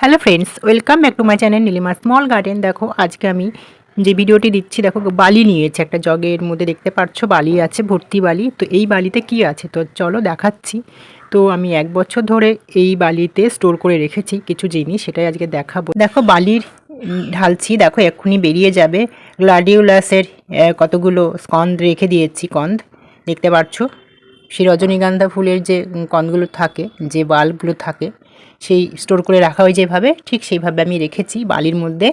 Hello friends welcome back to my channel Nilima small garden দেখো, আজকে আমি যে ভিডিওটি দিচ্ছি, দেখো, বালি নিয়েছে একটা জগের মধ্যে, দেখতে পাচ্ছ, বালি আছে, ভর্তি বালি। তো এই বালিতে কি আছে? তো চলো দেখাচ্ছি। তো আমি এক বছর ধরে এই বালিতে স্টোর করে রেখেছি কিছু জিনিস, সেটাই আজকে দেখাবো। দেখো, বালির ঢালছি, দেখো, এক্ষুনি বেরিয়ে যাবে। গ্লাডিউলাসের কতগুলো স্কন্দ রেখে দিয়েছি কন্দ দেখতে পাচ্ছ সেই রজনীগন্ধা ফুলের যে কন্দগুলো থাকে, যে বাল্বগুলো থাকে সেই স্টোর করে রাখা হয় যেভাবে ঠিক সেইভাবে আমি রেখেছি বালির মধ্যে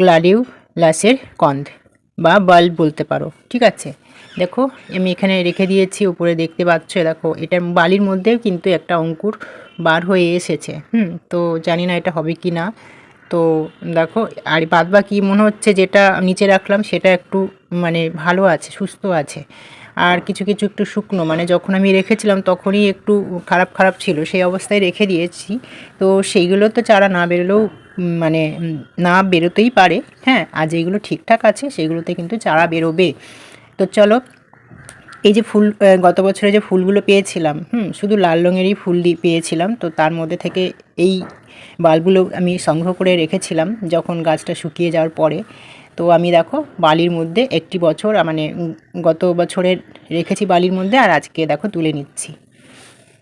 গ্লাডিউলাসের কন্দ বা বাল্ব বলতে পারো। ঠিক আছে? দেখো, আমি এখানে রেখে দিয়েছি, উপরে দেখতে পাচ্ছ দেখো এটার বালির মধ্যেও কিন্তু একটা অঙ্কুর বার হয়ে এসেছে। হুম, তো জানি না এটা হবে কি না তো দেখো, আর বাদ বাকি মনে হচ্ছে যেটা নিচে রাখলাম, সেটা একটু মানে ভালো আছে, সুস্থ আছে। আর কিছু কিছু একটু শুকনো মানে যখন আমি রেখেছিলাম তখনই একটু খারাপ খারাপ ছিল, সেই অবস্থায় রেখে দিয়েছি। তো সেইগুলো তো চারা না বেরোলেও মানে না বেরোতেই পারে হ্যাঁ আর যেগুলো ঠিকঠাক আছে সেগুলোতে কিন্তু চারা বেরোবে। তো চলো, এই যে ফুল গত বছরে যে ফুলগুলো পেয়েছিলাম, হুম, শুধু লাল রঙেরই ফুল দিয়ে পেয়েছিলাম, তো তার মধ্যে থেকে এই বালগুলো আমি সংগ্রহ করে রেখেছিলাম, যখন গাছটা শুকিয়ে যাওয়ার পরে। তো আমি দেখো বালির মধ্যে একটি বছর মানে গত বছরের রেখেছি বালির মধ্যে আর আজকে দেখো তুলে নিচ্ছি।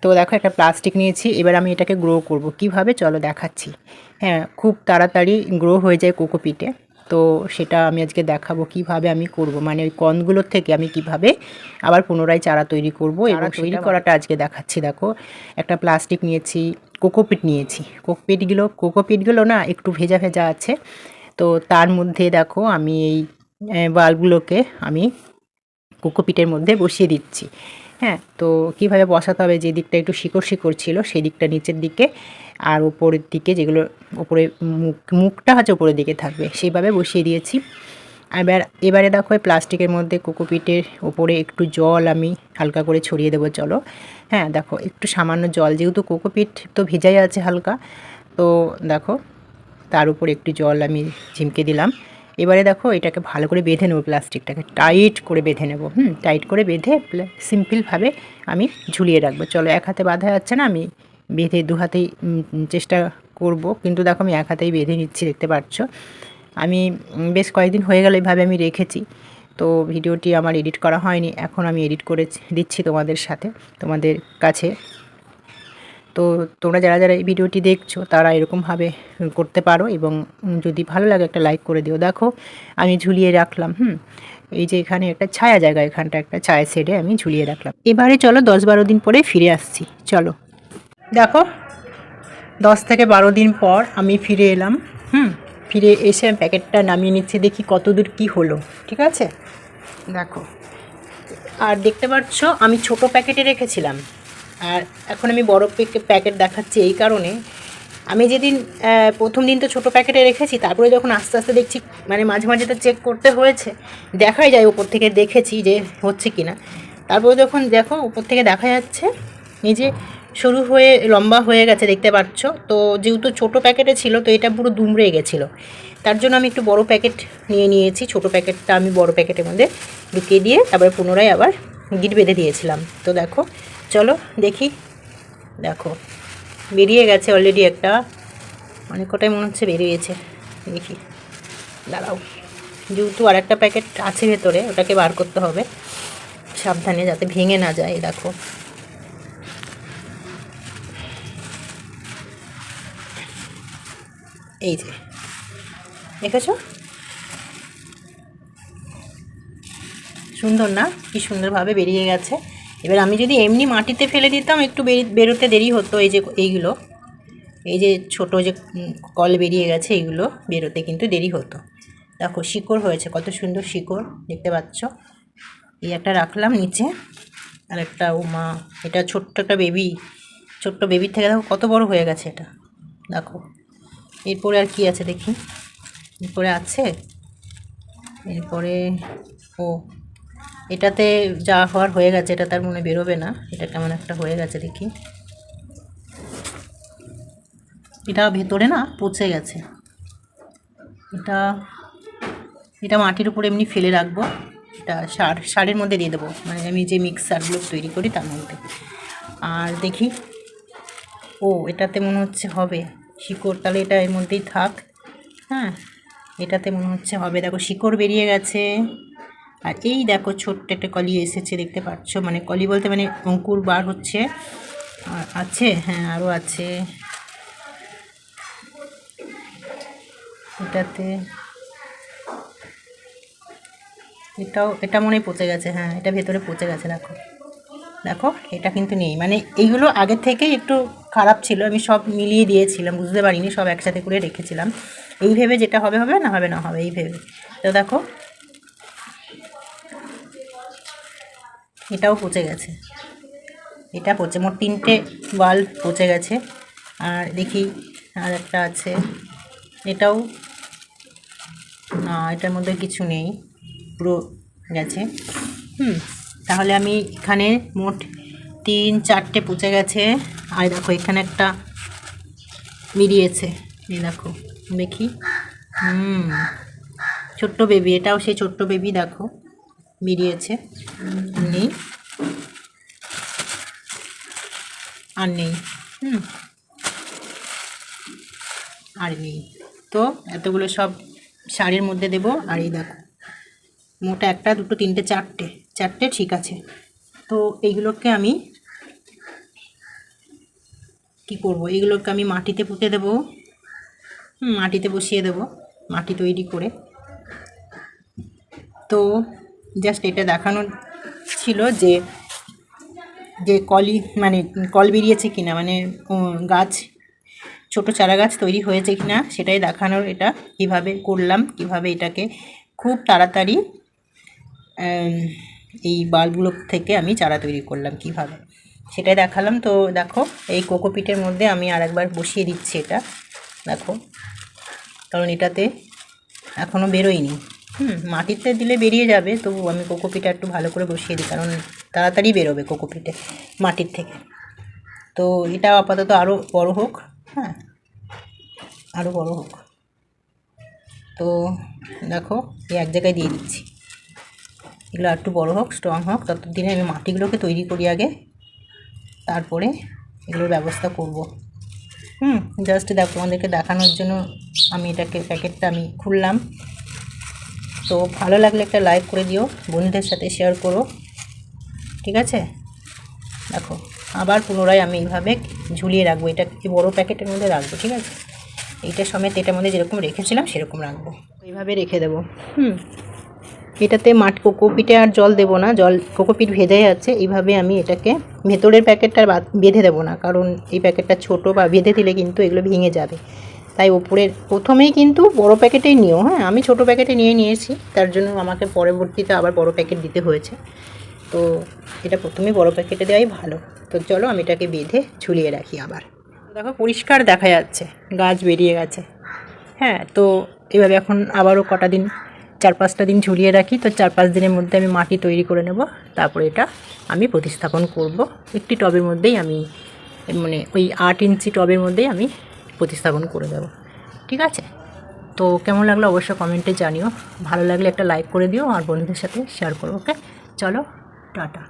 তো দেখো একটা প্লাস্টিক নিয়েছি এবার আমি এটাকে গ্রো করব। কীভাবে? চলো দেখাচ্ছি। হ্যাঁ খুব তাড়াতাড়ি গ্রো হয়ে যায় কোকোপিটে তো সেটা আমি আজকে দেখাবো কীভাবে আমি করব। মানে ওই কনগুলোর থেকে আমি কীভাবে আবার পুনরায় চারা তৈরি করব এবং তৈরি করাটা আজকে দেখাচ্ছি। দেখো একটা প্লাস্টিক নিয়েছি কোকোপিট নিয়েছি। কোকোপিটগুলো কোকোপিটগুলো না একটু ভেজা ভেজা আছে। তো তার মধ্যে দেখো আমি এই বাল্বগুলোকে আমি কোকোপিটের মধ্যে বসিয়ে দিচ্ছি। হ্যাঁ তো কীভাবে বসাতে হবে, যে দিকটা একটু শিকড় শিকড় ছিল, সেই দিকটা নিচের দিকে আর উপরের দিকে যেগুলো উপরে মুখ, মুখটা হচ্ছে উপরের দিকে থাকবে, সেইভাবে বসিয়ে দিয়েছি। এবার, এবারে দেখো প্লাস্টিকের মধ্যে কোকোপিটের উপরে একটু জল আমি হালকা করে ছড়িয়ে দেবো, চলো। হ্যাঁ দেখো একটু সামান্য জল, যেহেতু কোকোপিট তো ভেজাই আছে হালকা, তো দেখো তার উপর একটু জল আমি ঝিমকে দিলাম। এবারে দেখো এটাকে ভালো করে বেঁধে নেব প্লাস্টিকটাকে। টাইট করে বেঁধে নেব, হুম, টাইট করে বেঁধে সিম্পলভাবে আমি ঝুলিয়ে রাখব। চলো এক হাতে বাঁধা যাচ্ছে না, আমি বেঁধে দু হাতেই চেষ্টা করব। কিন্তু দেখো আমি এক হাতেই বেঁধে নিচ্ছি, দেখতে পাচ্ছ? আমি বেশ কয়েকদিন হয়ে গেল এইভাবে আমি রেখেছি। তো ভিডিওটি আমার এডিট করা হয়নি, এখন আমি এডিট করে দিচ্ছি তোমাদের সাথে, তোমাদের কাছে। তো তোমরা যারা যারা এই ভিডিওটি দেখছ, তারা এরকমভাবে করতে পারো এবং যদি ভালো লাগে একটা লাইক করে দিও। দেখো, আমি ঝুলিয়ে রাখলাম, হুম? এই যে এখানে একটা ছায়া জায়গা, এখানটা একটা ছায়া সেটে আমি ঝুলিয়ে রাখলাম। এবারে চলো দশ বারো দিন পরে ফিরে আসছি। চলো। দেখো, দশ থেকে বারো দিন পর আমি ফিরে এলাম, হুম? ফিরে এসে আমি প্যাকেটটা নামিয়ে নিচ্ছি, দেখি কত দূর কী হলো, ঠিক আছে? দেখো, আর দেখতে পাচ্ছ, আমি ছোট প্যাকেটে রেখেছিলাম। আর এখন আমি বড় প্যাকে- প্যাকেট দেখাচ্ছি এই কারণে। আমি যেদিন প্রথম দিন তো ছোট প্যাকেটে রেখেছি, তারপরে যখন আস্তে আস্তে দেখছি মানে মাঝে মাঝে তো চেক করতে হয়েছে, দেখাই যায় উপর থেকে দেখেছি যে হচ্ছে কি না তারপরে যখন দেখো, উপর থেকে দেখা যাচ্ছে, এই যে সরু হয়ে, লম্বা হয়ে গেছে, দেখতে পাচ্ছ। তো যেহেতু ছোট প্যাকেটে ছিল, তো এটা পুরো দুমড়ে গেছিল। তার জন্য আমি একটু বড় প্যাকেট নিয়ে নিয়েছি, ছোট প্যাকেটটা আমি বড় প্যাকেটের মধ্যে ঢুকিয়ে দিয়ে তারপরে পুনরায় আবার গিট বেঁধে দিয়েছিলাম। তো দেখো চলো দেখি। দেখো, বেরিয়ে গেছে অলরেডি একটা। অনেক কটাই মনে হচ্ছে বেরিয়েছে। দেখি, দাঁড়াও। যেহেতু আর একটা প্যাকেট আছে ভেতরে, ওটাকে বার করতে হবে। সাবধানে যাতে ভেঙে না যায় দেখো। এই যে, দেখেছ? সুন্দর না? কি সুন্দরভাবে বেরিয়ে গেছে। এবার আমি যদি এমনি মাটিতে ফেলে দিতাম, একটু বেরি- বেরোতে দেরি হতো এই যে এইগুলো। এই যে ছোট যে কল বেরিয়ে গেছে, এইগুলো বেরোতে কিন্তু দেরি হতো। দেখো, শিকড় হয়েছে, কত সুন্দর শিকড়, দেখতে পাচ্ছ? এই একটা রাখলাম নিচে, আর একটা, ও মা, এটা ছোট্ট একটা বেবি, ছোট্ট বেবির থেকে দেখো কত বড় হয়ে গেছে এটা। দেখো, এরপরে আর কি আছে দেখি? এরপরে আছে? এরপরে, ও এটাতে যা হওয়ার হয়ে গেছে, এটা তার মনে বেরোবে না। এটা কেমন একটা হয়ে গেছে দেখি। এটা ভেতরে না পচে গেছে। এটা এটা মাটির উপর এমনি ফেলে রাখব। এটা সার, সারের মধ্যে দিয়ে দেবো। মানে আমি যে মিক্সারগুলো তৈরি করি তার মধ্যে। আর দেখি, ও এটাতে মনে হচ্ছে হবে শিকড়। তাহলে এটা এর মধ্যেই থাক। হ্যাঁ এটাতে মনে হচ্ছে হবে। দেখো, শিকড় বেরিয়ে গেছে। আর এই দেখো ছোট্ট একটা কলি এসেছে, দেখতে পাচ্ছ? মানে কলি বলতে মানে অঙ্কুর বার হচ্ছে। আর আছে? হ্যাঁ আরও আছে। এটাতে এটাও, এটা মনে পচে গেছে হ্যাঁ এটা ভেতরে পচে গেছে, দেখো। দেখো, এটা কিন্তু নেই। মানে এইগুলো আগে থেকেই একটু খারাপ ছিল, আমি সব মিলিয়ে দিয়েছিলাম, বুঝতে পারিনি, সব একসাথে করে রেখেছিলাম। এই ভেবে যেটা হবে হবে না হবে না, হবে, এই ভেবে। তো দেখো এটাও পচে গেছে। এটা পচে, মোট তিনটে বাল্ব পচে গেছে। আর দেখি আর একটা আছে। এটাও না এটার মধ্যে কিছু নেই, পুরো গেছে। হুম, তাহলে আমি এখানে মোট তিন, চারটে পচে গেছে। আর দেখো, এখানে একটা বেরিয়েছে এই দেখো, দেখি। হুম, ছোট্ট বেবি এটাও সেই ছোট্ট বেবি দেখো। বেরিয়েছে আর নেই। আর নেই। হুম। আর নেই। তো এতগুলো সব শাড়ির মধ্যে দেব। আর এই দেখো, মোটা একটা, দুটো, তিনটে, চারটে। চারটে ঠিক আছে। তো এইগুলোকে আমি কি করব? এইগুলোকে আমি মাটিতে পুঁতে দেবো। মাটিতে বসিয়ে দেব। মাটি তৈরি করে। তো জাস্ট এটা দেখানো ছিল যে যে কলি মানে কল বেরিয়েছে কিনা মানে গাছ, ছোট চারা গাছ তৈরি হয়েছে কিনা, সেটাই দেখানোর এটা, কীভাবে করলাম, কীভাবে এটাকে খুব তাড়াতাড়ি এই বাল্বগুলো থেকে আমি চারা তৈরি করলাম কীভাবে। সেটাই দেখালাম, তো দেখো, এই কোকোপিটের মধ্যে আমি আরেকবার বসিয়ে দিচ্ছি এটা, দেখো। কারণ এটাতে এখনও বেরোয়নি। হুম, মাটিতে দিলে বেরিয়ে যাবে, তবু আমি কোকোপিটটা একটু ভালো করে বসিয়ে দিই, কারণ তাড়াতাড়ি বেরোবে কোকোপিটে মাটির থেকে। তো এটা আপাতত আরও বড় হোক হ্যাঁ আরও বড় হোক। তো দেখো, এই এক জায়গায় দিয়ে দিচ্ছি। এগুলো একটু বড় হোক স্ট্রং হোক, ততদিনে আমি মাটিগুলোকে তৈরি করি আগে, তারপরে এগুলোর ব্যবস্থা করব। হুম জাস্ট দেখো আমাদেরকে দেখানোর জন্য আমি এটাকে প্যাকেটটা আমি খুললাম। তো ভালো লাগলে একটা লাইক করে দিও, বন্ধুদের সাথে শেয়ার করো, ঠিক আছে? দেখো, আবার পুনরায় আমি এইভাবে ঝুলিয়ে রাখব, এটা বড়ো প্যাকেটের মধ্যে রাখব, ঠিক আছে? এইটা সমেত এটার মধ্যে যেরকম রেখেছিলাম, সেরকম রাখব। এইভাবে রেখে দেবো, হুম? এটাতে মাঠ কোকোপিটে আর জল দেবো না, জল কোকোপিট ভেজে আছে, এইভাবে আমি এটাকে ভেতরের প্যাকেটটা বেঁধে দেবো না, কারণ এই প্যাকেটটা ছোট বা বেঁধে দিলে কিন্তু এগুলো ভেঙে যাবে। তাই ওপরের, প্রথমেই কিন্তু বড় প্যাকেটেই নিও হ্যাঁ? আমি ছোট প্যাকেটে নিয়ে নিয়েছি, তার জন্য আমাকে পরবর্তীতে আবার বড় প্যাকেট দিতে হয়েছে। তো এটা প্রথমেই বড় প্যাকেটে দেওয়াই ভালো। তো চলো আমি এটাকে বেঁধে ঝুলিয়ে রাখি আবার। দেখো, পরিষ্কার দেখা যাচ্ছে, গাছ বেরিয়ে গেছে। হ্যাঁ তো এভাবে এখন আবারও কটা দিন, চার পাঁচটা দিন ঝুলিয়ে রাখি। তো চার পাঁচ দিনের মধ্যে আমি মাটি তৈরি করে নেব। তারপরে এটা আমি প্রতিস্থাপন করব। একটি টবের মধ্যেই আমি মানে ওই আট ইঞ্চি টবের মধ্যেই আমি প্রতিস্থাপন করে দেব। ঠিক আছে? তো কেমন লাগল অবশ্যই কমেন্টে জানিও। ভালো লাগলে একটা লাইক করে দিও আর বন্ধুদের সাথে শেয়ার করো ওকে চলো, টাটা।